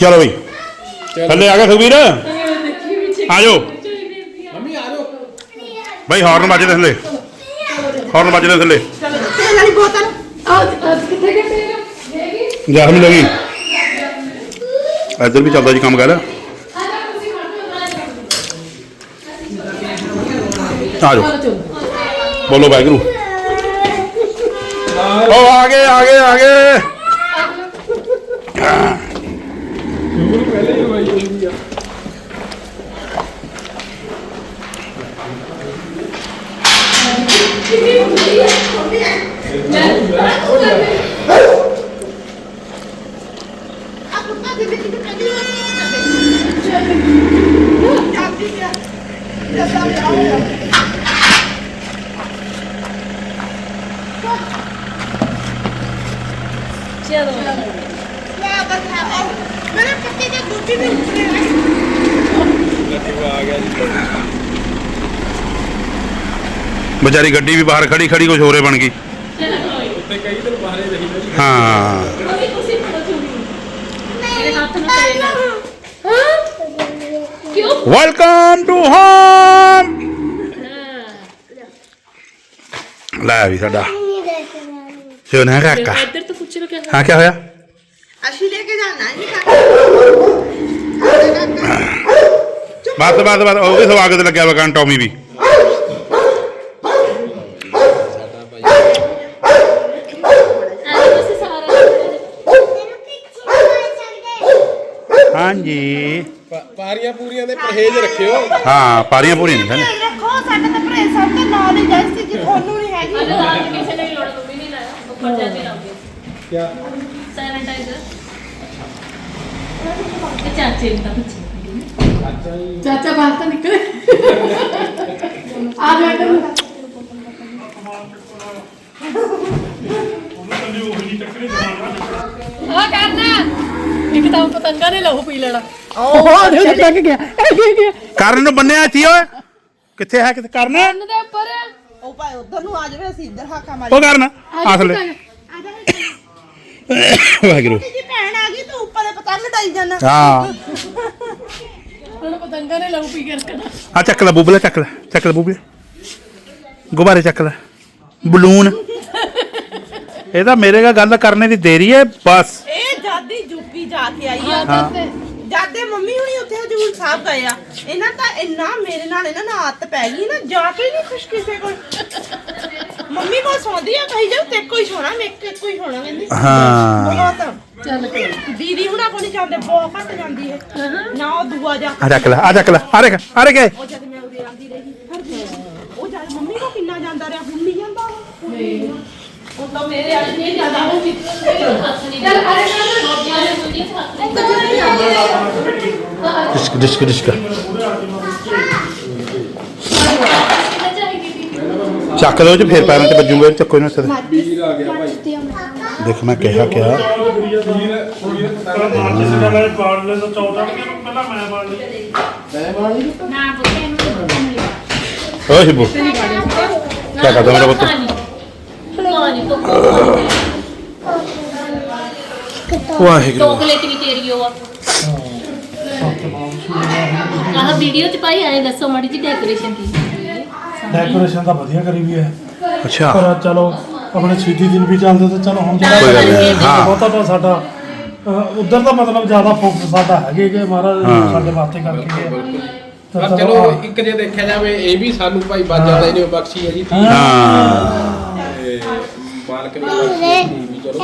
ਚਲੋ ਬਈ ਥੱਲੇ ਆ ਗਿਆ ਸੁਖਵੀਰ ਆ ਜਾਓ ਮੰਮੀ ਆ ਜਾਓ ਬਈ ਹਾਰਨ ਵੱਜਦੇ ਥੱਲੇ ਹਾਰਨ ਵੱਜਦੇ ਥੱਲੇ ਤੇਲ ਵਾਲੀ ਬੋਤਲ ਜ਼ਖਮ ਲੱਗੀ ਇੱਧਰ ਵੀ ਚੱਲਦਾ ਜੀ ਕੰਮ ਕਰ ਆ ਜਾਓ ਬੋਲੋ ਵਾਹਿਗੁਰੂ ਉਹ ਆ ਗਏ ਆ ਗਏ ਆ ਗਏ ਪਹਿਲੇ ਹੀ ਹੋਈ ਹੋਈ ਆ ਆ ਕੁੱਤਾ ਦੇ ਵਿੱਚ ਕੱਢੀ ਚਾਬੀ ਗਿਆ ਜੱਸਾ ਵੀ ਆਇਆ ਚਲੋ ਮੈਂ ਬਸ ਆ ਮੇਰੇ ਪੱਤੇ ਦੇ ਗੁੱਟੀ ਦੇ ਉੱਤੇ ਆ ਗਿਆ ਜੀ ਵਿਚਾਰੀ ਗੱਡੀ ਵੀ ਬਾਹਰ ਖੜੀ ਖੜੀ ਕੁਝ ਹੋਰੇ ਬਣ ਗਈ ਉੱਤੇ ਕਈ ਦਿਨ ਬਾਹਰੇ ਰਹੀ ਨਾ ਜੀ ਹਾਂ ਬਸ ਬਸ ਬਸ ਉਹ ਵੀ ਸਵਾਗਤ ਲੱਗਿਆ ਵਾ ਟੌਮੀ ਵੀ। ਹਾਂਜੀ। ਪਾਰੀਆਂ ਪੂਰੀਆਂ ਦੇ ਪਰਹੇਜ਼ ਰੱਖਿਓ। ਹਾਂ ਪਾਰੀਆਂ ਪੂਰੀਆਂ ਨਹੀਂ ਖਾਣੇ ਰੱਖੋ ਸਾਡੇ ਤਾਂ ਭਰੇ ਸਭ ਤੇ ਨੌਲੇਜ ਹੈ ਸੀ ਕਿ ਤੁਹਾਨੂੰ ਨਹੀਂ ਹੈਗੀ। ਅਰੇ ਲਾਲ ਕਿਸੇ ਨੇ ਵੀ ਲੋੜ ਨਹੀਂ ਲਾਇਆ ਉੱਪਰ ਜਾ ਕੇ ਲਾਉਂਗੇ ਕਿਆ? ਸੈਨੀਟਾਈਜ਼ਰ ਇਹ ਚਾਚੇ ਨੂੰ ਤਾਂ ਪੁੱਛੀ। ਚਾਚਾ ਬਾਹਰ ਤਾਂ ਨਿਕਲੇ। ਆ ਜਾ ਇੱਧਰ ਨੂੰ। ਆ ਕਰਨਾ। ਇੱਕ ਤਾਂ ਪਤੰਗਾ ਨੇ ਲਹੂ ਪੀ ਲੈਣਾ। ਉਹ ਦੇ ਟੱਕ ਗਿਆ। ਇਹ ਕੀ ਗਿਆ ਕਰਨ ਨੂੰ ਬੰਨਿਆ ਸੀ ਓਏ। ਕਿੱਥੇ ਹੈ ਕਿੱਥੇ? ਕਰਨ। ਕੰਨ ਦੇ ਉੱਪਰ। ਉਹ ਭਾਈ ਉਧਰ ਨੂੰ ਆ ਜਾਵੇ ਅਸੀਂ ਇੱਧਰ ਹਾਕਾ ਮਾਰੀ ਉਹ ਕਰਨ। ਆਸਲੇ ਵਾਹਿਗੁਰੂ। ਜੀ ਭੈਣ ਆ ਗਈ ਤੂੰ ਉੱਪਰ ਪਤੰਗ ਡਾਈ ਜਾਣਾ ਹਾਂ। ਹੁਣ ਪਤੰਗਾ ਨੇ ਲਹੂ ਪੀ ਕੇ ਰੱਖਣਾ। ਆ ਚੱਕ ਲੈ ਬੁਬਲੇ ਚੱਕ ਲੈ ਚੱਕ ਲੈ ਬੁਬਲੇ। ਗੁਬਾਰੇ ਚੱਕ ਲੈ ਬਲੂਨ। ਇਹਦਾ ਮੇਰੇ ਨਾਲ ਗੱਲ ਕਰਨੇ ਦੀ ਦੇਰੀ ਹੈ ਬਸ। ਇਹ ਜਾਦੀ ਜੂਪੀ ਜਾ ਕੇ ਆਈ ਆ। ਹਾਂ ਜਾਦੇ ਮੰਮੀ ਹੁਣੀ ਉੱਥੇ ਹਜੂਰ ਸਾਹਿਬ ਗਏ ਆ। ਇਹਨਾਂ ਤਾਂ ਇੰਨਾ ਮੇਰੇ ਨਾਲ ਇਹਨਾਂ ਨਾਲ ਆਦਤ ਪੈ ਗਈ ਨਾ ਜਾ ਕੇ ਨਹੀਂ ਖੁਸ਼ ਕਿਸੇ ਕੋਲ। ਮੰਮੀ ਕੋਲ ਸੌਂਦੀ ਆ ਕਹੀ ਜਾਓ ਤੇ ਕੋਈ ਸੋਣਾ ਮੈਂ ਤੇ ਕੋਈ ਸੋਣਾ ਕਹਿੰਦੀ। ਹਾਂ। ਬਹੁਤ ਚੱਲ ਕੋਈ ਦੀਦੀ ਹੁਣਾਂ ਕੋਲ ਨਹੀਂ ਜਾਂਦੇ ਬਹੁਤ ਘੱਟ ਜਾਂਦੀ ਹੈ। ਨਾ ਉਹ ਦੂਆ ਜਾ ਆ ਚੱਕ ਲੈ ਆ ਚੱਕ ਲੈ ਆ ਰੇ ਆ ਰੇ ਕੇ ਉਹ ਜਦ ਮੈਂ ਉਹਦੇ ਆਂਦੀ ਰਹੀ ਉਹ ਜਦ ਮੰਮੀ ਕੋ ਕਿੰਨਾ ਜਾਂਦਾ ਰਿਹਾ ਹੁਣ ਨਹੀਂ ਜਾਂਦਾ ਉਹ। ਉਹ ਤਾਂ ਮੇਰੇ ਅੱਜ ਨਹੀਂ ਜ਼ਿਆਦਾ ਹੋ ਗਈ। ਹੱਥ ਨਹੀਂ ਚੱਲ ਅਰੇ ਡਿਸਕ ਡਿਸਕ ਡਿਸਕ। ਚੱਕ ਲਓ ਚ ਫੇਰ ਪੈਰਾਂ ਤੇ ਵੱਜੂਗਾ ਚੱਕੋ ਇਹਨਾਂ ਸਿਰ। ਵੀਰ ਆ ਗਿਆ ਭਾਈ। ਦੇਖ ਮੈਂ ਕਿਹਾ ਕਿਹਾ ਵੀਰ ਜਿਸ ਨਾਲ ਮੈਂ ਪਾੜ ਲੈ ਤਾਂ 14 ਕਿ ਪਹਿਲਾਂ ਮੈਂ ਪਾੜ ਲਈ ਮੈਂ ਬਾਣੀ ਓ ਸ਼ਿਬੂ। ਕੀ ਕਰਦਾ ਮੇਰਾ ਪੁੱਤ? ਵਾਹਿਗੁਰੂ। ਚੋਕਲੇਟ ਵੀ ਤੇਰੀ ਓ ਆ। ਆਹ ਵੀਡੀਓ ਚ ਪਾਈ ਆਏ ਦੱਸੋ ਮਾੜੀ ਜੀ ਡੈਕੋਰੇਸ਼ਨ ਕੀ? ਡੈਕੋਰੇਸ਼ਨ ਤਾਂ ਵਧੀਆ ਕਰੀ ਵੀ ਹੈ। ਅੱਛਾ। ਪਰ ਚਲੋ ਆਪਣੇ ਛੀਤੀ ਦਿਨ ਵੀ ਚੱਲਦੇ ਤਾਂ ਚਲੋ ਹੁਣ ਜਿਹੜਾ ਕੋਈ ਗੱਲ ਨਹੀਂ, ਹਾਂ। ਬਹੁਤਾ ਤਾਂ ਸਾਡਾ ਉਧਰ ਦਾ ਮਤਲਬ ਜ਼ਿਆਦਾ ਫੋਕਸ ਸਾਡਾ ਹੈਗੇ ਕਿ ਮਹਾਰਾਜ ਹਾਂ। ਸਾਡੇ ਵਾਸਤੇ ਕਰਕੇ ਗਏ ਤਾਂ ਪਰ ਚਲੋ ਇੱਕ ਜੇ ਦੇਖਿਆ ਜਾਵੇ ਇਹ ਵੀ ਸਾਨੂੰ ਭਾਈ ਬਾਜਾ ਦਾ ਇਹਨੇ ਬਖਸ਼ੀ ਹੈ ਜੀ। ਹਾਂ। ਤੇ ਮਾਲਕ ਨੇ ਬਖਸ਼ੀ ਹੈ ਵੀ ਚਲੋ।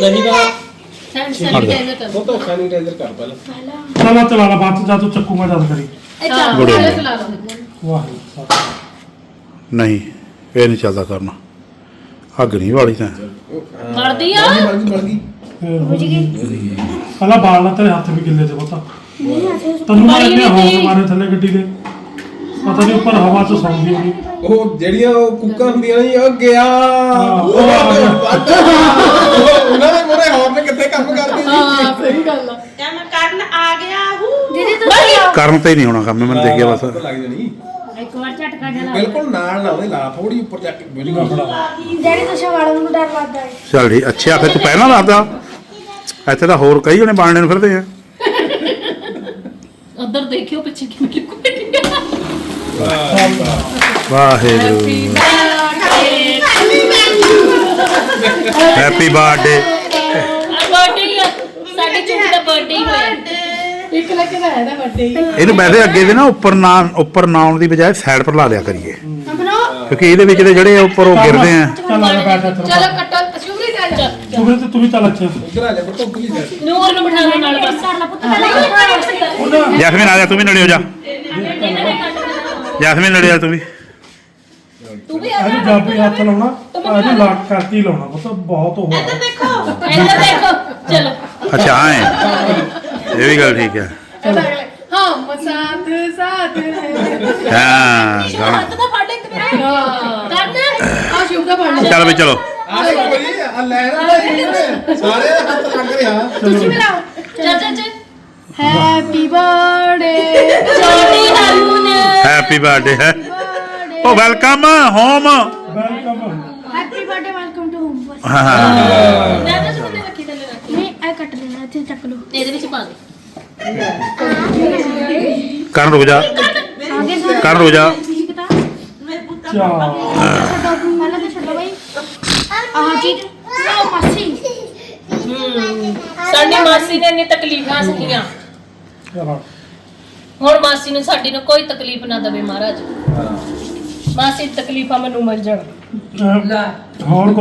ਨਹੀਂ ਤਾਂ ਉਹ ਤਾਂ ਸੈਨੀਟਾਈਜ਼ਰ ਕਰ ਪਹਿਲਾਂ। ਚਲਾ ਚਲਾ ਲਾ ਬਾਅਦ ਚ ਜਾ ਤੂੰ ਚੱਕੂਗਾ ਜਦ ਕਰੀ। ਇਹ ਚੱਲ ਗੁੜੇ ਨਾਲੇ ਨੇ। ਚਲਾ ਲਓ ਵਾਹਿਗੁਰੂ ਨਹੀਂ ਇਹ ਨਹੀਂ ਚੱਲਦਾ ਕਰਨਾ। ਅੱਗ ਨਹੀਂ ਵਾਲੀ ਤਾਂ। ਮਰਦੀ ਆ? ਬੁਝ ਗਈ। ਪਹਿਲਾਂ ਬਾਲ ਨਾਲ ਤੇਰੇ ਹੱਥ ਵੀ ਗਿੱਲੇ ਤੇ ਪਤਾ ਤੈਨੂੰ ਮੈਂ ਇੰਨੇ ਹੋਸ਼ ਮਾਰੇ ਥੱਲੇ ਗੱਡੀ ਦੇ। ਪਤਾ ਨਹੀਂ ਉੱਪਰ ਹਵਾ ਚ ਸੌਂਦੀ ਹੋਣੀ। ਉਹ ਜਿਹੜੀਆਂ ਉਹ ਕੁੱਕਾਂ ਹੁੰਦੀਆਂ ਨੇ ਉਹ ਗਿਆ। ਉਹ ਆ ਗਿਆ। ਉਹ ਉਹਨਾਂ ਦੇ ਮੋਰੇ ਹੌਰਨ ਕਿੱਥੇ ਕੰਮ ਕਰਦੀ ਸੀ। ਹਾਂ ਸਹੀ ਗੱਲ ਆ। ਮੈਂ ਕਰਨ ਆ ਗਿਆ ਹੂੰ। ਦੀਦੀ ਤੁਸੀਂ ਕਰਨ ਤੇ ਹੀ ਨਹੀਂ ਹੋਣਾ ਕੰਮ ਮੈਨੂੰ ਦੇਖ ਗਿਆ ਬਸ। ਲੱਗ ਜਾਣੀ। ਲਾ ਬਿਲਕੁਲ ਨਾਲ ਨਾ ਉਹਦੇ ਲਾ ਥੋੜੀ ਉੱਪਰ ਜਾ ਕੇ ਬੁਝ ਗਈ ਚੱਲ ਠੀਕ ਅੱਛਾ ਫਿਰ ਤੂੰ ਪਹਿਲਾਂ ਦੱਸਦਾ। ਇੱਥੇ ਤਾਂ ਹੋਰ ਕਈ ਜਣੇ ਬਾਣਨੇ ਨੂੰ ਫਿਰਦੇ ਆ। ਉਧਰ ਦੇਖਿਓ ਪਿੱਛੇ ਕਿੰਨੀ ਕੁੜੀ ਵਾਹਿਗੁਰੂ। ਹੈਪੀ ਬਰਥਡੇ ਬਰਥਡੇ ਸਾਡੇ ਚੁੰਗੀ ਦਾ ਬਰਥਡੇ ਹੋਇਆ। ਇੱਕ ਲੱਖ ਦਾ ਹੈ ਨਾ ਵੱਡੇ ਹੀ। ਇਹਨੂੰ ਵੈਸੇ ਅੱਗੇ ਦੇ ਨਾ ਉੱਪਰ ਨਾ ਉੱਪਰ ਨਾ ਆਉਣ ਦੀ ਬਜਾਏ ਸਾਈਡ ਪਰ ਲਾ ਲਿਆ ਕਰੀਏ। ਕਿਉਂਕਿ ਇਹਦੇ ਵਿੱਚ ਦੇ ਜਿਹੜੇ ਉੱਪਰ ਉਹ ਗਿਰਦੇ ਆ। ਚੱਲ ਆ ਜਾ ਬੈਠ ਇੱਥੇ ਚਲੋ ਕੱਟੋ ਸ਼ੁਭਰੀ ਦਾ ਜਾ ਤੂੰ ਵੀ ਤੂੰ ਵੀ ਚੱਲ ਅੱਛਾ ਇੱਧਰ ਆ ਜਾ ਪੁੱਤ ਪਲੀਜ਼ ਨੂਰ ਨੂੰ ਬਿਠਾ ਲਓ ਨਾਲ ਬਸ। ਜੈਸਮੀਨ ਆ ਜਾ ਤੂੰ ਵੀ ਨੇੜੇ ਹੋ ਜਾ। ਜੈਸਮੀਨ ਨੇੜੇ ਆ ਤੂੰ ਵੀ। ਤੂੰ ਵੀ ਇਹਨੂੰ ਜਦ ਵੀ ਹੱਥ ਲਾਉਣਾ ਤਾਂ ਇਹਨੂੰ ਲਾਕ ਕਰਕੇ ਹੀ ਲਾਉਣਾ ਪੁੱਤ ਬਹੁਤ ਉਹ ਇੱਧਰ ਦੇਖੋ ਇੱਧਰ ਦੇਖੋ। ਚਲੋ। ਅੱਛਾ ਐ ਇਹ ਵੀ ਗੱਲ ਠੀਕ ਹੈ। ਹਮ ਸਾਥ ਸਾਥ ਹੈ ਹਾਂ। ਗਾਣਾ। ਹੱਥ ਦਾ ਫੜ ਇੱਕ ਮੇਰਾ ਹਾਂ। ਕਰਨਾ ਆ ਸ਼ੁਭ ਦਾ ਫੜ ਲੈ ਚੱਲ ਵੀ ਚਲੋ। ਆ ਦੇਖੋ ਬਈ ਆ ਲੈ ਨਾ ਸਾਰੇ ਹੱਥ ਲੱਗ ਰਿਹਾ ਤੁਸੀਂ ਵੀ ਲਾਓ। ਚੱਲ ਚੱਲ ਚੱਲ। ਹੈਪੀ ਬਰਥਡੇ ਛੋਟੀ ਹਰਮਨ ਹੈਪੀ ਬਰਥਡੇ ਹੈ। ਓ welcome home welcome happy birthday welcome to home ਹਾਂ। ਮੈਂ ਤਾਂ ਸੁਣਨੇ ਰੱਖੀ ਥੱਲੇ ਰੱਖੀ। ਨਹੀਂ ਇਹ ਕੱਟ ਦੇਣਾ ਇੱਥੇ ਚੱਕ ਲਓ। ਇਹਦੇ ਵਿੱਚ ਪਾ ਦੇ। ਕਰਨ ਰੁਕ ਜਾ। ਕਰਨ ਰੁਕ ਜਾ। ਮੇਰੇ ਸਾਡੀ ਮਾਸੀ ਨੇ ਇੰਨੀ ਤਕਲੀਫਾਂ ਸਹੀਆਂ ਚਲੋ ਹੁਣ ਮਾਸੀ ਨੂੰ ਸਾਡੀ ਨੂੰ ਕੋਈ ਤਕਲੀਫ ਨਾ ਦਵੇ ਮਹਾਰਾਜ। ਮਾਸੀ ਤਕਲੀਫਾਂ ਮੈਨੂੰ ਮਿਲ ਜਾਣ। ਹੋਰ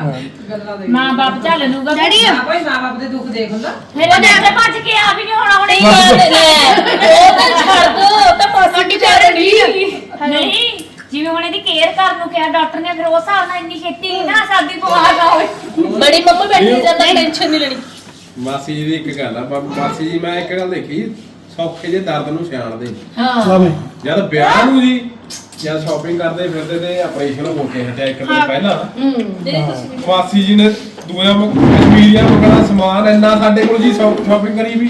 ਕੋ ਹੈ ਮਾਂ ਬਾਪ ਚੱਲ ਲੂਗਾ ਡੈਡੀ। ਭਾਈ ਮਾਂ-ਬਾਪ ਦੇ ਦੁੱਖ ਦੇਖ ਹੁੰਦਾ ਮੇਰੇ ਦੇ ਭੱਜ ਕੇ ਆ ਵੀ ਨਹੀਂ ਹੋਣਾ ਹੁਣ ਨਹੀਂ ਉਹ ਤਾਂ ਛੱਡ ਦੋ ਉਹ ਤਾਂ ਮਾਸੀ ਦੀ ਪਿਆਰ ਨਹੀਂ ਨਹੀਂ ਜਿਵੇਂ ਹੁਣ ਇਹਦੀ ਕੇਅਰ ਕਰਨ ਨੂੰ ਕਿਹਾ ਡਾਕਟਰ ਨੇ ਫਿਰ ਉਸ ਹਿਸਾਬ ਨਾਲ ਇੰਨੀ ਛੇਤੀ ਨੀ ਨਾ ਸਾਦੀ ਪਵਾ ਨਾ ਹੋਵੇ ਬੜੀ ਮੰਮਾ ਬੈਠੀ ਜਾਂਦਾ ਟੈਨਸ਼ਨ ਨਹੀਂ ਲੈਣੀ। ਮਾਸੀ ਜੀ ਦੀ ਇੱਕ ਗੱਲ ਆ ਬਾ- ਮਾਸੀ ਜੀ ਮੈਂ ਇੱਕ ਗੱਲ ਦੇਖੀ ਸੌਖੇ ਜੇ ਦਰਦ ਨੂੰ ਸਿਆਣਦੇ ਵੀ ਜਦ ਵਿਆਹ ਨੂੰ ਜੀ ਜਦ ਸ਼ਾਪਿੰਗ ਕਰਦੇ ਫਿਰਦੇ ਤੇ ਆਪਰੇਸ਼ਨ ਹੋ ਕੇ ਹਟਿਆ ਇੱਕ ਦਿਨ ਪਹਿਲਾਂ। ਜਿਹੜੇ ਤੁਸੀਂ ਮਾਸੀ ਜੀ ਨੇ ਦੂਆ ਕਸ਼ਮੀਰੀਆ ਮੰਗਣਾ ਸਮਾਨ ਇੰਨਾ ਸਾਡੇ ਕੋਲ ਜੀ ਸ਼ਾਪਿੰਗ ਕਰੀ ਵੀ।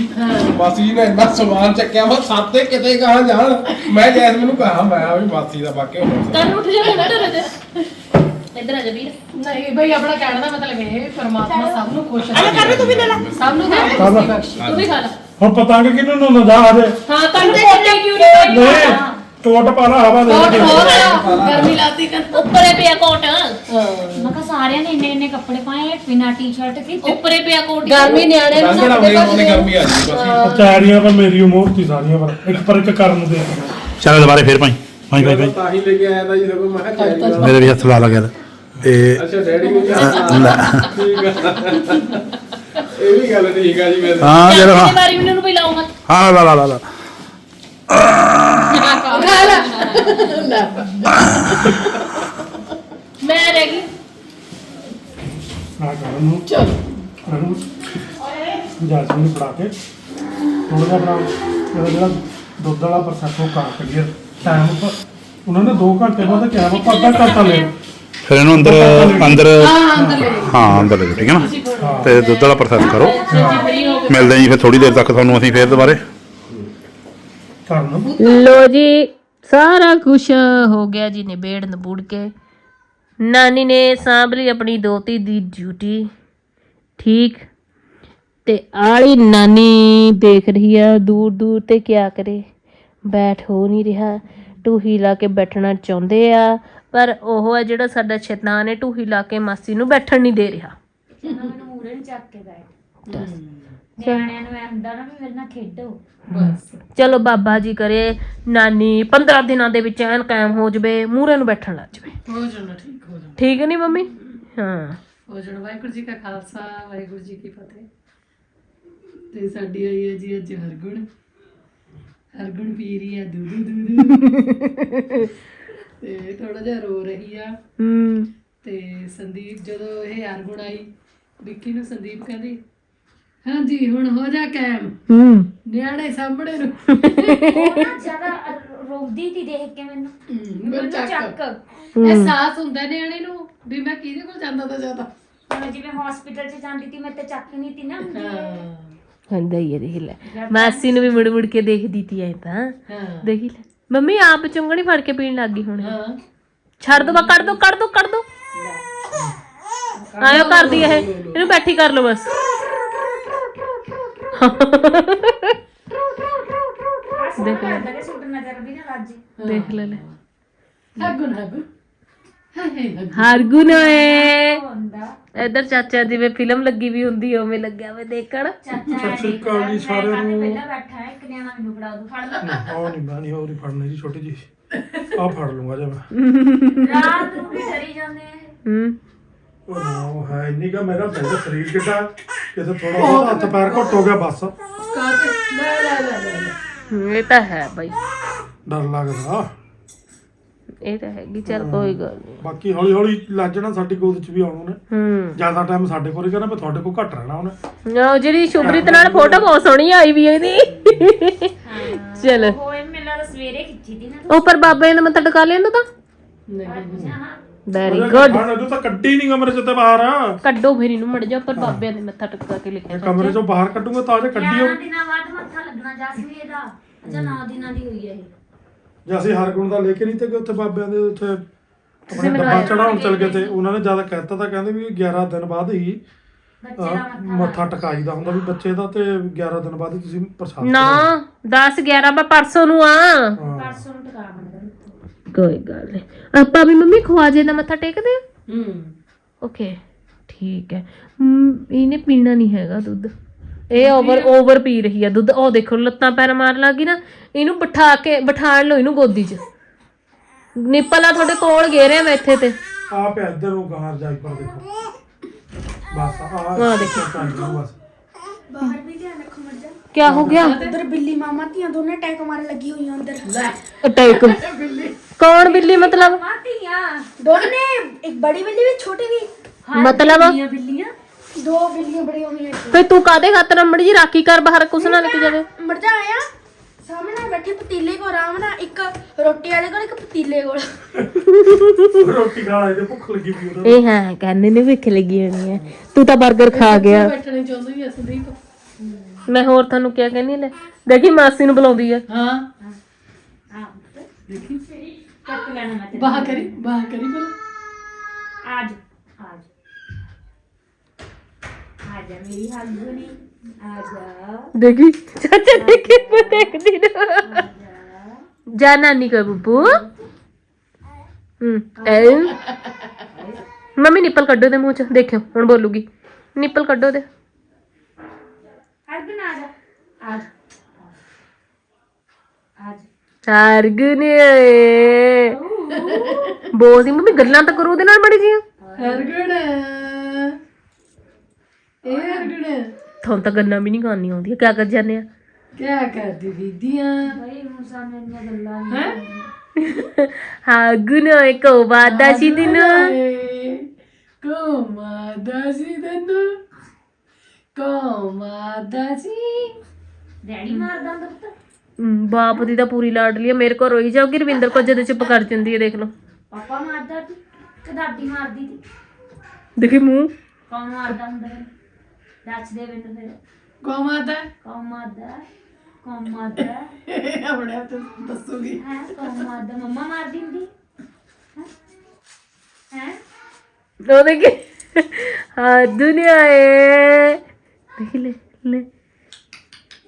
ਮਾਸੀ ਜੀ ਨੇ ਇੰਨਾ ਸਮਾਨ ਚੱਕਿਆ ਵਾ ਸਾਤੇ ਕਿਤੇ ਕਹਾਂ ਜਾਣ। ਮੈਂ ਜੈਸਮੀਨ ਨੂੰ ਕਹਾ ਮੈਂ ਆ ਵੀ ਮਾਸੀ ਦਾ ਵਾਕਿਆ ਹੋਣਾ ਕਰਨ ਉੱਠ ਜਾ ਨਾ ਡਰ ਜਾ ਇੱਧਰ ਆ ਜਾ ਵੀਰ। ਨਹੀਂ ਬਈ ਆਪਣਾ ਕਹਿਣ ਦਾ ਮਤਲਬ ਇਹ ਹੈ ਪਰਮਾਤਮਾ ਸਭ ਨੂੰ ਖੁਸ਼ ਅਰੇ ਕਰ ਤੂੰ ਵੀ ਲੈ ਲੈ। ਸਭ ਨੂੰ ਤੰਦਰੁਸਤੀ ਬਖਸ਼ੇ। ਤੂੰ ਵੀ ਖਾ ਲੈ। ਹੁਣ ਪਤੰਗ ਕਿਹਨੂੰ ਨੂੰ ਲਜਾ ਦੇ ਹਾਂ ਕੰਨ ਤੇ ਕੋਟੇ ਕਿਉਂ ਨਹੀਂ ਨਹੀਂ। ਟੋਟ ਪਾ ਲਾ ਹਵਾ ਦੇ ਕੋਟ ਦੇ। ਹੋਰ ਗਰਮੀ ਲਾਤੀ ਕਰ ਉੱਪਰੇ ਪਿਆ ਕੋਟ। ਮੈਂ ਕਿਹਾ ਸਾਰਿਆਂ ਨੇ ਇੰਨੇ ਇੰਨੇ ਕੱਪੜੇ ਪਾਏ ਬਿਨਾ ਟੀ-ਸ਼ਰਟ ਕੀ ਉੱਪਰੇ ਪਿਆ ਕੋਟ। ਗਰਮੀ ਨਿਆਣੇ ਨੂੰ ਉਹਨੇ ਗਰਮੀ ਆ ਜੀ ਬਸ। ਚਾਰੀਆਂ ਪਰ ਮੇਰੀ ਉਮਰ ਸੀ ਸਾਰੀਆਂ ਪਰ ਇੱਕ ਪਰ ਇੱਕ ਕਰਨ ਦੇ। ਚੱਲ ਦੁਬਾਰੇ ਫੇਰ ਭਾਈ। ਭਾਈ ਭਾਈ ਭਾਈ। ਤਾਂ ਹੀ ਲੈ ਕੇ ਆਇਆ ਤਾਂ ਜੀ ਸਗੋਂ ਮੈਂ ਕਿਹਾ ਚਾਹੀਦਾ ਮੇਰੇ ਵੀ ਹੱਥ ਲਾ ਲਾ ਗਿਆ ਇਹ ਅੱਛਾ ਡੈਡੀ ਨੂੰ। ਇਹ ਵੀ ਗੱਲ ਠੀਕ ਆ ਜੀ ਮੇਰੇ ਹਾਂ ਜਰਾ ਕਿੰਨੇ ਹਾਂ। ਨੂੰ ਹਾਂ ਲਾ ਲਾ ਲਾ ਲੈ। ਮੈਂ ਰਹਿ ਗਈ। ਨਾ ਕਰਨ ਨੂੰ ਚਲੋ। ਕਰਨ ਜਾਸਮੀਨ ਨੂੰ ਫੜਾ ਕੇ। ਥੋੜਾ ਜਿਹਾ ਬਣਾ ਇਹਦਾ ਜਿਹੜਾ ਦੁੱਧ ਵਾਲਾ ਪ੍ਰੋਸੈਸ ਉਹ ਕਰ ਕਲੀਅਰ ਟਾਈਮ ਉੱਪਰ। ਉਹਨਾਂ ਨੇ 2 ਘੰਟੇ ਬਾਅਦ ਕਿਹਾ ਵਾ ਪਰ ਅੱਧਾ ਘੰਟਾ ਲੈ ਫਿਰ ਇਹਨੂੰ ਅੰਦਰ ਅੰਦਰ ਹਾਂ ਅੰਦਰ ਲੈ ਜਾਓ। ਹਾਂ ਅੰਦਰ ਲੈ ਜਾਓ, ਠੀਕ ਹੈ ਨਾ? ਹਾਂ ਤੇ ਦੁੱਧ ਵਾਲਾ ਪ੍ਰੋਸੈਸ ਕਰੋ। ਫਰੀ ਹੋ ਮਿਲਦੇ ਹਾਂ ਜੀ ਫਿਰ ਥੋੜੀ ਦੇਰ ਤੱਕ ਤੁਹਾਨੂੰ ਅਸੀਂ ਫੇਰ ਦੁਬਾਰੇ। ਕਰਨ ਲੋ ਜੀ ਸਾਰਾ ਕੁਝ ਹੋ ਗਿਆ ਜੀ ਨਿਬੇੜ ਨਬੂੜ ਕੇ। ਨਾਨੀ ਨੇ ਸਾਂਭ ਲਈ ਆਪਣੀ ਦੋਤੀ ਦੀ ਡਿਊਟੀ। ਠੀਕ। ਤੇ ਆਲੀ ਨਾਨੀ ਦੇਖ ਰਹੀ ਆ ਦੂਰ ਦੂਰ ਤੇ ਕਿਆ ਕਰੇ। ਬੈਠ ਹੋ ਨਹੀਂ ਰਿਹਾ। ਟੂਹੀ ਲਾ ਕੇ ਬੈਠਣਾ ਚਾਹੁੰਦੇ ਆ ਪਰ ਉਹ ਹੈ ਜਿਹੜਾ ਸਾਡਾ ਸ਼ੈਤਾਨ ਹੈ ਟੂਹੀ ਲਾ ਕੇ ਮਾਸੀ ਨੂੰ ਬੈਠਣ ਨਹੀਂ ਦੇ ਰਿਹਾ। ਚੱਕ ਕੇ ਬੈਠ। ਨਿਆਣਿਆਂ ਨੂੰ ਐ ਹੁੰਦਾ ਨਾ ਵੀ ਮੇਰੇ ਨਾਲ ਖੇਡੋ। ਬਸ। ਚਲੋ ਬਾਬਾ ਜੀ ਕਰੇ ਨਾਨੀ 15 ਦਿਨਾਂ ਦੇ ਵਿੱਚ ਐਨ ਕਾਇਮ ਹੋ ਜਵੇ ਮੂਹਰੇ ਨੂੰ ਬੈਠਣ ਲੱਗ ਜਵੇ। ਹੋ ਜਾਣਾ ਠੀਕ ਹੋ ਜਾਣਾ। ਠੀਕ ਨਹੀਂ ਮੰਮੀ? ਹਾਂ। ਹੋ ਜਾਣਾ ਵਾਹਿਗੁਰੂ ਜੀ ਕਾ ਖਾਲਸਾ ਵਾਹਿਗੁਰੂ ਜੀ ਕੀ ਫਤਿਹ। ਤੇ ਸਾਡੀ ਆਈ ਹੈ ਜੀ ਅੱਜ ਹਰਗੁਣ। ਹਰਗੁਣ ਪੀ ਰਹੀ ਹੈ ਦੁੱਧ ਦੁੱਧ ਤੇ ਥੋੜਾ ਜਿਹਾ ਰੋ ਰਹੀ ਆ। ਹੂੰ ਤੇ ਸੰਦੀਪ ਜਦੋਂ ਇਹ ਹਰਗੁਣ ਆਈ ਵਿੱਕੀ ਨੂੰ ਸੰਦੀਪ ਕਹਿੰਦੀ ਹਾਂਜੀ ਹੁਣ ਹੋ ਜਾ ਕਾਇਮ ਹੂੰ। ਨਿਆਣੇ ਸਾਹਮਣੇ ਨੂੰ ਉਹ ਨਾ ਜ਼ਿਆਦਾ ਰੋਕਦੀ ਤੀ ਦੇਖ ਕੇ ਮੈਨੂੰ। ਮੈਨੂੰ ਮੈਨੂੰ ਚੱਕ। ਅਹਿਸਾਸ ਹੁੰਦਾ ਨਿਆਣੇ ਨੂੰ ਵੀ ਮੈਂ ਕਿਹਦੇ ਕੋਲ ਜਾਂਦਾ ਤਾਂ ਜ਼ਿਆਦਾ। ਹੁਣ ਜਿਵੇਂ ਹਸਪੀਟਲ 'ਚ ਜਾਂਦੀ ਤੀ ਮੈਂ ਤੇ ਚੱਕ ਨਹੀਂ ਤੀ ਨਾ ਹੁੰਦੀ। ਹਾਂ। ਹੁੰਦਾ ਹੀ ਹੈ ਦੇਖ ਲੈ। ਮਾਸੀ ਨੂੰ ਵੀ ਮੁੜ ਮੁੜ ਕੇ ਦੇਖਦੀ ਤੀ ਐ ਤਾਂ। ਹਾਂ। ਦੇਖ ਲੈ। ਮੰਮੀ ਆਪ ਚੁੰਗਣੀ ਫੜ ਕੇ ਪੀਣ ਲੱਗ ਗਈ ਹੁਣ। ਹਾਂ। ਛੱਡ ਦੋ ਬਾ ਕੱਢ ਦੋ ਕੱਢ ਦੋ ਕੱਢ ਦੋ। ਆਇਓ ਕਰਦੀ ਇਹ। ਇਹਨੂੰ ਬੈਠੀ ਕਰ ਲਓ ਬਸ। ਹਰਗੁਣ ਹਰਗੁਣ ਹਾਏ ਹਰਗੁਣ ਹਰਗੁਣ ਓਏ ਹੁੰਦਾ ਇਧਰ ਚਾਚਾ ਜਿਵੇਂ ਫਿਲਮ ਲੱਗੀ ਵੀ ਹੁੰਦੀ ਓਵੇਂ ਲੱਗਿਆ ਵੇ ਦੇਖਣ ਚਾਚਾ ਸਤਿ ਸ਼੍ਰੀ ਅਕਾਲ ਜੀ ਸਾਰਿਆਂ ਨੂੰ ਪਹਿਲਾਂ ਬੈਠਾ ਹੈ ਇੱਕ ਨਿਆਣਾ ਮੈਨੂੰ ਫੜਾ ਦੋ ਫੜ ਲਓ ਆ ਨਹੀਂ ਮੈਂ ਨਹੀਂ ਉਹ ਨਹੀਂ ਫੜਨੀ ਜੀ ਛੋਟੀ ਜੀ ਆ ਫੜ ਲੂੰਗਾ ਜੇ ਮੈਂ ਰਾਤ ਨੂੰ ਵੀ ਡਰੀ ਜਾਂਦੇ ਆ ਹੂੰ ਉਹ ਨਾ ਉਹ ਹੈ ਇੰਨੀ ਕਾ ਮੇਰਾ ਪਹਿਲਾਂ ਸਰੀਰ ਕਿੱਡਾ ਕਿਤੇ ਥੋੜਾ ਬਹੁਤ ਹੱਥ ਪੈਰ ਘੁੱਟ ਹੋ ਗਿਆ ਬਸ। ਕਾਤੇ ਲੈ ਲੈ ਲੈ ਲੈ ਲੈ। ਹੂੰ, ਇਹ ਤਾਂ ਹੈ ਬਾਈ। ਡਰ ਲੱਗਦਾ। ਇਹ ਤਾਂ ਹੈਗੀ ਚੱਲ ਕੋਈ ਗੱਲ ਨਹੀਂ। ਬਾਕੀ ਹੌਲੀ ਹੌਲੀ ਲੱਜਣਾ ਸਾਡੀ ਗੋਦ ਚ ਵੀ ਆਉਣ ਉਹਨੇ ਹੂੰ। ਜ਼ਿਆਦਾ ਟਾਈਮ ਸਾਡੇ ਕੋਲ ਹੀ ਕਰਨਾ ਮੈਂ ਤੁਹਾਡੇ ਕੋਲ ਘੱਟ ਰਹਿਣਾ ਉਹਨੇ। ਉਹ ਜਿਹੜੀ ਸ਼ੁਭਰੀਤ ਨਾਲ ਫੋਟੋ ਬਹੁਤ ਸੋਹਣੀ ਆਈ ਵੀ ਇਹਦੀ। ਚਲ। ਹੋਏ ਮੇਲਾ ਤਾਂ ਸਵੇਰੇ ਖਿੱਚੀ ਦੀ ਨਾ ਉੱਪਰ ਬਾਬੇ ਨੇ ਮੱਥਾ ਟਿਕਾ ਲਿਆ ਤਾਂ? ਨਹੀਂ ਵੈਰੀ ਗੁੱਡ ਹਾਂ ਇਹਨੂੰ ਤਾਂ ਕੱਢੀ ਨਹੀਂ ਕਮਰੇ ਚ ਤੇ ਬਾਹਰ। ਕੱਢੋ ਫਿਰ ਇਹਨੂੰ ਮੜ ਜਾ ਉੱਪਰ ਬਾਬਿਆਂ ਦੇ ਮੱਥਾ ਟਿਕਾ ਕੇ ਲਿਖਿਆ ਕਮਰੇ ਚੋਂ ਬਾਹਰ ਕੱਢੂਗਾ ਤਾਂ ਜੇ ਕੱਢੀ ਗਿਆਰਾਂ ਦਿਨਾਂ ਬਾਅਦ ਮੱਥਾ ਲੱਗਣਾ ਜਸਵੀਰ ਦਾ। ਅੱਛਾ 9 ਦਿਨਾਂ ਦੀ ਹੋਈ ਹੈ ਇਹ। ਜੇ ਅਸੀਂ ਹਰਗੁਣ ਦਾ ਲੈ ਕੇ ਨਹੀਂ ਤੇ ਗਏ ਉੱਥੇ ਬਾਬਿਆਂ ਦੇ ਉੱਥੇ ਆਪਣੇ ਡੱਬਾ ਚੜਾਉਣ ਚਲ ਗਏ ਤੇ ਉਹਨਾਂ ਨੇ ਜ਼ਿਆਦਾ ਕਹਿਤਾ ਤਾਂ ਕਹਿੰਦੇ ਵੀ 11 ਦਿਨ ਬਾਅਦ ਹੀ ਬੱਚੇ ਦਾ ਮੱਥਾ ਮੱਥਾ ਟਿਕਾਈਦਾ ਹੁੰਦਾ ਵੀ ਬੱਚੇ ਦਾ ਤੇ 11 ਦਿਨ ਬਾਅਦ ਹੀ ਤੁਸੀਂ ਪ੍ਰਸ਼ਾਦ ਨਾ 10 11 ਮੈਂ ਪਰਸੋਂ ਨੂੰ ਆ। ਪਰਸੋਂ ਨੂੰ ਟਿਕਾ ਬੰਦਾ ਕੋਈ ਗੱਲ ਨਹੀਂ ਆਪਾਂ ਵੀ ਮੰਮੀ ਖਵਾਜੇ ਦਾ ਮੱਥਾ ਟੇਕਦੇ ਆ? ਹੂੰ। ਓਕੇ ਠੀਕ ਹੈ। ਹਮ, ਇਹਨੇ ਪੀਣਾ ਨਹੀਂ ਹੈਗਾ ਦੁੱਧ। ਇਹ ਓਵਰ ਓਵਰ ਪੀ ਰਹੀ ਆ ਦੁੱਧ। ਉਹ ਦੇਖੋ ਲੱਤਾਂ ਪੈਰ ਮਾਰਨ ਲੱਗੀ ਨਾ ਇਹਨੂੰ ਬਿਠਾ ਕੇ ਬਿਠਾਣ ਲਓ ਇਹਨੂੰ ਗੋਦੀ 'ਚ। ਨਿੱਪਲਾਂ ਤੁਹਾਡੇ ਕੋਲ ਗੇਰੇ ਮੈਂ ਇੱਥੇ ਤੇ। ਆ ਪਿਆ ਇੱਧਰ ਉਹ ਗਾਹਰ ਜਾਈ ਪਰ ਦੇਖੋ। ਬਸ ਆ ਆਹ ਦੇਖੋ। ਬਸ। ਕੀ ਹੋ ਗਿਆ ਉਧਰ ਬਿੱਲੀ ਮਾਮਾ ਧੀਆਂ ਦੋਨੇ ਟੈਕ ਮਾਰਨ ਲੱਗੀ ਹੋਈਆਂ ਅੰਦਰ ਅਟੈਕ ਕੌਣ ਬਿੱਲੀ ਮਤਲਬ ਦੋਨੇ ਇੱਕ ਬੜੀ ਬਿੱਲੀ ਵੀ ਛੋਟੀ ਵੀ ਮਤਲਬ ਦੋ ਬਿੱਲੀਆਂ ਬੜੀਆਂ ਹੋਈਆਂ ਫੇ ਤੂੰ ਕਾਦੇ ਖਾਤਰ ਅੰਮੜੀ ਜੀ ਰਾਖੀ ਕਰ ਬਾਹਰ ਕੁਛ ਨਾ ਲੈ ਕੇ ਜਾਵੇ ਮਰ ਜਾ ਆਇਆ ਸਾਹਮਣੇ ਬੈਠੀ ਪਤੀਲੇ ਕੋਲ ਆਰਾਮ ਨਾਲ ਇੱਕ ਰੋਟੀ ਵਾਲੇ ਕੋਲ ਇੱਕ ਪਤੀਲੇ ਕੋਲ। ਰੋਟੀ ਖਾ ਲਈ ਤੇ ਭੁੱਖ ਲੱਗੀ ਵੀ ਉਹਦਾ ਇਹ ਹਾਂ ਕਹਿੰਦੇ ਨੇ ਭੁੱਖ ਲੱਗੀ ਹੋਣੀ ਹੈ। ਤੂੰ ਤਾਂ 버ਗਰ ਖਾ ਗਿਆ। ਬੈਠਣੇ ਚਾਹੁੰਦੀ ਵੀ ਅਸਦੀਪ ਮੈਂ ਹੋਰ ਤੁਹਾਨੂੰ ਕਿਆ ਕਹਿੰਨੀ ਲੈ ਦੇਖੀ ਮਾਸੀ ਨੂੰ ਬੁਲਾਉਂਦੀ ਹੈ ਹਾਂ। ਹਾਂ ਦੇਖੀ। ਕੱਟ ਲੈਣਾ ਮੈਂ ਤੇਰੇ ਬਾਹ ਕਰੀ ਬਾਹ ਕਰੀ ਬੋਲ ਆਜ ਆਜ ਆਜ ਮੇਰੀ ਹਾਲ ਹੋਣੀ ਦੇਖੀ ਚਾਚਾ ਦੇਖੀ ਮੈਂ ਦੇਖਦੀ ਨਾ ਜਾ ਨਾਨੀ ਕੋ ਬੁੱਬੂ ਹੂੰ ਐ ਮੰਮੀ ਨਿੱਪਲ ਕੱਢੋ ਦੇ ਮੂੰਹ ਚ ਦੇਖਿਓ ਹੁਣ ਬੋਲੂਗੀ ਨਿੱਪਲ ਕੱਢੋ ਦੇ हल्दुन आजा आज आज ਚਾਰਗਨੇ ਬੋਲਦੀ ਮੰਮੀ ਗੱਲਾਂ ਤਾਂ ਕਰੋ ਉਹਦੇ ਨਾਲ ਮੜੀ ਜੀ ਹਰਗੁਣ ਇਹ ਹਰਗੁਣ ਤੁਹਾਨੂੰ ਤਾਂ ਗੰਨਾ ਵੀ ਨਹੀਂ ਖਾਣੀ ਆਉਂਦੀ ਕਿਆ ਕਰ ਜਾਂਦੇ ਆ? ਕਿਆ ਕਰਦੀ ਬੀਬੀਆਂ? ਭਾਈ ਹੁਣ ਸਾਨੂੰ ਇੰਨੀਆਂ ਗੱਲਾਂ ਨਹੀਂ ਹਾਂ? ਗੁਨੋ ਕੋ ਵਾਦਾ ਸੀ ਦਿਨ ਕੋ ਮਾਦਾ ਸੀ ਦਿਨ ਕੋ ਮਾਦਾ ਸੀ। ਡੈਡੀ ਮਾਰਦਾ ਹੁੰਦਾ ਪੁੱਤ। ਬਾਪ ਦੀ ਤਾਂ ਪੂਰੀ ਲਾਡ ਲਈ ਮੇਰੇ ਕੋਲ ਰੋਈ ਜਾਊਗੀ ਰਵਿੰਦਰ ਕੋ ਜਦੋਂ ਚੁੱਪ ਕਰ ਜਾਂਦੀ ਹੈ ਦੇਖ ਲਓ। ਪਾਪਾ ਮਾਰਦਾ ਸੀ ਕਿ ਮਾਰਦੀ ਦੇਖੀ ਮੂੰਹ। ਕੌਣ ਮਾਰਦਾ ਹੁੰਦਾ दस दे बिंद फिर ਕੋਮਾ ਦਾ कौन मारदा कौन मारदा ਆਪਣੇ ਆਪ ਤੋਂ ਦੱਸੂਗੀ है कौन मारदा मम्मा मारदी हुंदी हैं ਉਹ ਦੇਖੀ ਹਾਂ ਦੁਨੀਆ ਏ ਦੇਖ ਲੈ ਲੈ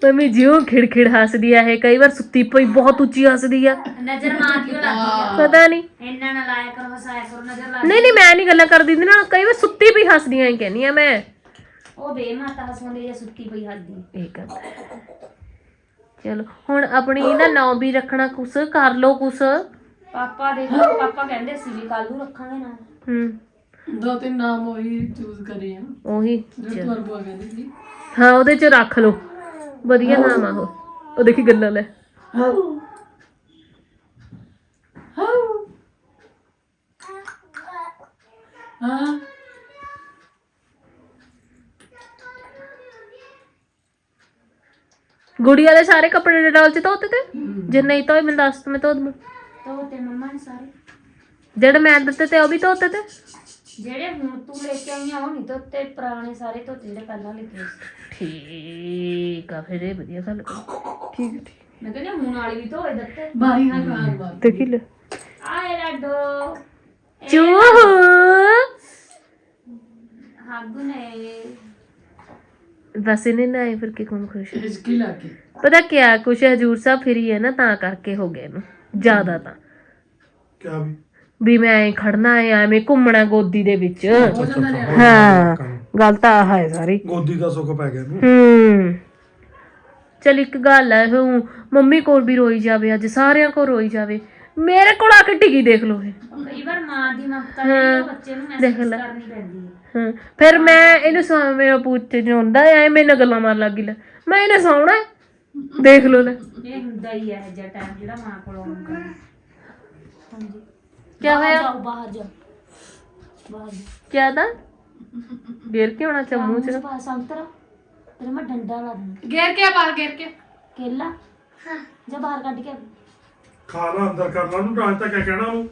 ਮੰਮੀ ਜਿਉਂ ਖਿੜਖਿੜ ਹੱਸਦੀ ਆ ਇਹ ਕਈ ਵਾਰ ਸੁੱਤੀ ਪਈ ਬਹੁਤ ਉੱਚੀ ਹੱਸਦੀ ਆ नजर मार दियो लग ਪਤਾ ਨਹੀਂ ਇੰਨਾ ਨਾ ਲਾਇਆ ਕਰੋ ਹਸਾਇਆ ਕਰੋ ਨਜ਼ਰ ਲਾ ਨਹੀਂ ਨਹੀਂ ਮੈਂ ਨਹੀਂ ਗੱਲਾਂ ਕਰਦੀ ਦੀ ਨਾ ਕਈ ਵਾਰ ਸੁੱਤੀ ਪਈ ਹੱਸਦੀਆਂ ਹੀ ਕਹਿੰਦੀ ਆ ਮੈਂ ਉਹ ਦੇ ਮਾਤਾ ਹਸਾਉਂਦੇ ਜਾਂ ਸੁੱਤੀ ਪਈ ਹੱਸਦੀ। ਇਹ ਗੱਲ। ਹੈ। ਚਲੋ ਹੁਣ ਆਪਣੀ ਨਾ ਨਾਂ ਵੀ ਰੱਖਣਾ ਕੁਛ ਕਰ ਲੋ ਕੁਛ। ਪਾਪਾ ਦੇਖੋ ਪਾਪਾ ਕਹਿੰਦੇ ਸੀ ਵੀ ਕੱਲ ਨੂੰ ਰੱਖਾਂਗੇ ਨਾ। ਹੂੰ। ਦੋ ਤਿੰਨ ਨਾਮ ਉਹੀ ਚੂਜ਼ ਕਰੇ ਆ। ਉਹੀ ਜੋ ਤੁਹਾਰ ਬੁਆ ਕਹਿੰਦੀ ਸੀ। ਹਾਂ ਉਹਦੇ ਚ ਰੱਖ ਲੋ ਵਧੀਆ ਨਾਮ ਆ ਉਹ। ਉਹ ਦੇਖੀ ਗੱਲਾਂ ਲੈ। ਹਾਂ। ਗੁੜੀਆ ਦੇ ਸਾਰੇ ਕੱਪੜੇ ਡਾਲ ਚ ਧੋਤੇ ਤੇ? ਜੇ ਨਹੀਂ ਤਾਂ ਮੈਂ ਦੱਸ ਮੈਂ ਧੋ ਦੂੰ ਤੋ ਤੇ ਮੰਮਾ ਨੇ ਸਾਰੇ। ਜਿਹੜੇ ਮੈਂ ਦਿੱਤੇ ਤੇ ਉਹ ਵੀ ਧੋਤੇ ਤੇ? ਜਿਹੜੇ ਹੁਣ ਤੂੰ ਲੈ ਕੇ ਆਈਆਂ ਉਹ ਨਹੀਂ ਧੋਤੇ। ਪੁਰਾਣੇ ਸਾਰੇ ਧੋਤੇ ਜਿਹੜੇ ਪਹਿਲਾਂ ਲੈ ਕੇ ਆਈ ਸੀ। ਠੀਕ ਆ ਫਿਰ ਇਹ ਵਧੀਆ ਗੱਲ ਕਰ ਠੀਕ ਹੈ ਠੀਕ ਮੈਂ ਕਹਿੰਦੀ ਹੁਣ ਵਾਲੀ ਵੀ ਧੋਏ ਦਿੱਤੇ। ਬਾਈ ਹਾਂ ਕਾਰ ਬਾਰ ਦੇਖੀ ਲੈ। ਆਏ ਲੱਡੋ ਚੂਹੂ। ਹਰਗੁਣ ਹੈ ਬਸ ਇਹਨੇ ਨਾ ਆਏ ਫਿਰ ਕਿ ਕੌਣ ਖੁਸ਼ ਹੈ? ਹਿਚਕੀ ਲੱਗ? ਗਈ ਪਤਾ ਕਿਆ ਕੁਛ ਹਜੂਰ ਸਾਹਿਬ ਫਰੀ ਹੈ ਨਾ ਤਾਂ ਕਰਕੇ ਹੋ ਗਿਆ ਇਹਨੂੰ ਜ਼ਿਆਦਾ ਤਾਂ। ਕਿਆ ਵੀ? ਵੀ ਮੈਂ ਐਂ ਖੜਨਾ ਹੈ ਐਵੇਂ ਘੁੰਮਣਾ ਗੋਦੀ ਦੇ ਵਿੱਚ। ਹੋ ਜਾਂਦਾ ਨੇ ਹਾਂ ਗੱਲ ਤਾਂ ਆਹ ਹੈ ਸਾਰੀ। ਗੋਦੀ ਦਾ ਸੁੱਖ ਪੈ ਗਿਆ ਇਹਨੂੰ ਹੂੰ। ਚਲ ਇੱਕ ਗੱਲ ਹੈ ਹੁਣ ਮੰਮੀ ਕੋਲ ਵੀ ਰੋਈ ਜਾਵੇ ਅੱਜ ਸਾਰਿਆਂ ਕੋਲ ਰੋਈ ਜਾਵੇ। ਮੇਰੇ ਕੋਲ ਆ ਕੇ ਟਿਕੀ ਦੇਖ ਲੋ ਇਹ। ਕਈ ਵਾਰ ਮਾਂ ਦੀ ਮਮਤਾ ਜਿਹੜੀ ਉਹ ਬੱਚੇ ਨੂੰ ਦੇਖ ਮਹਿਸੂਸ ਲੈ। ਕਰਨੀ ਪੈਂਦੀ ਹੈ। ਹਾਂ ਫਿਰ ਮੈਂ ਇਹਨੂੰ ਸੌ ਮੇਰਾ ਪੁੱਤ ਜਿਉਂਦਾ ਐ ਮੇਰੇ ਨਾਲ ਗੱਲਾਂ ਮਾਰ ਲੱਗੀ ਲੈ। ਮੈਂ ਇਹਨੇ ਸੌਣਾ ਹੈ। ਦੇਖ ਲੋ ਲੈ। ਇਹ ਹੁੰਦਾ ਹੀ ਹੈ ਜਿਹੜਾ ਟਾਈਮ ਜਿਹੜਾ ਮਾਂ ਕੋਲ ਆਉਂਦਾ ਹਾਂਜੀ। ਕਿਆ ਹੋਇਆ? ਜਾਓ ਬਾਹਰ ਜਾਓ। ਬਾਹਰ ਜਾਓ। ਕਿਆ ਦਾ ਗੇਰ ਕੇ ਹੋਣਾ ਚਮੂ ਚ ਪਾ ਸੰਤਰਾ ਤੇਰੇ ਮੈਂ ਡੰਡਾ ਲਾ ਦੂੰ ਗੇਰ ਕੇ ਬਾਹਰ ਗੇਰ ਕੇ। ਕੇਲਾ? ਹਾਂ। ਜਾ ਬਾਹਰ ਕੱਢ ਕੇ ਖਾ ਲਾ ਅੰਦਰ ਕਰ ਲਾ ਉਹਨੂੰ ਤਾਂ ਕਿਆ ਕਹਿਣਾ ਉਹਨੂੰ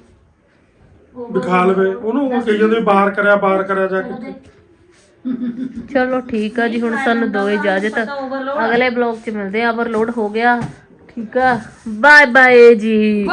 ਉਹ ਵੀ ਖਾ ਲਵੇ। ਉਹਨੂੰ ਉਹ ਕਹੀ ਜਾਂਦੇ ਬਾਹਰ ਕਰਿਆ ਬਾਹਰ ਕਰਿਆ ਜਾ ਕੇ। ਚਲੋ ਠੀਕ ਆ ਜੀ ਹੁਣ ਸਾਨੂੰ ਦੋ ਇਜਾਜ਼ਤ ਅਗਲੇ ਬਲੌਗ ਚ ਮਿਲਦੇ ਆ ਓਵਰਲੋਡ ਹੋ ਗਿਆ। ਠੀਕ ਆ। ਬਾਏ ਬਾਏ ਜੀ।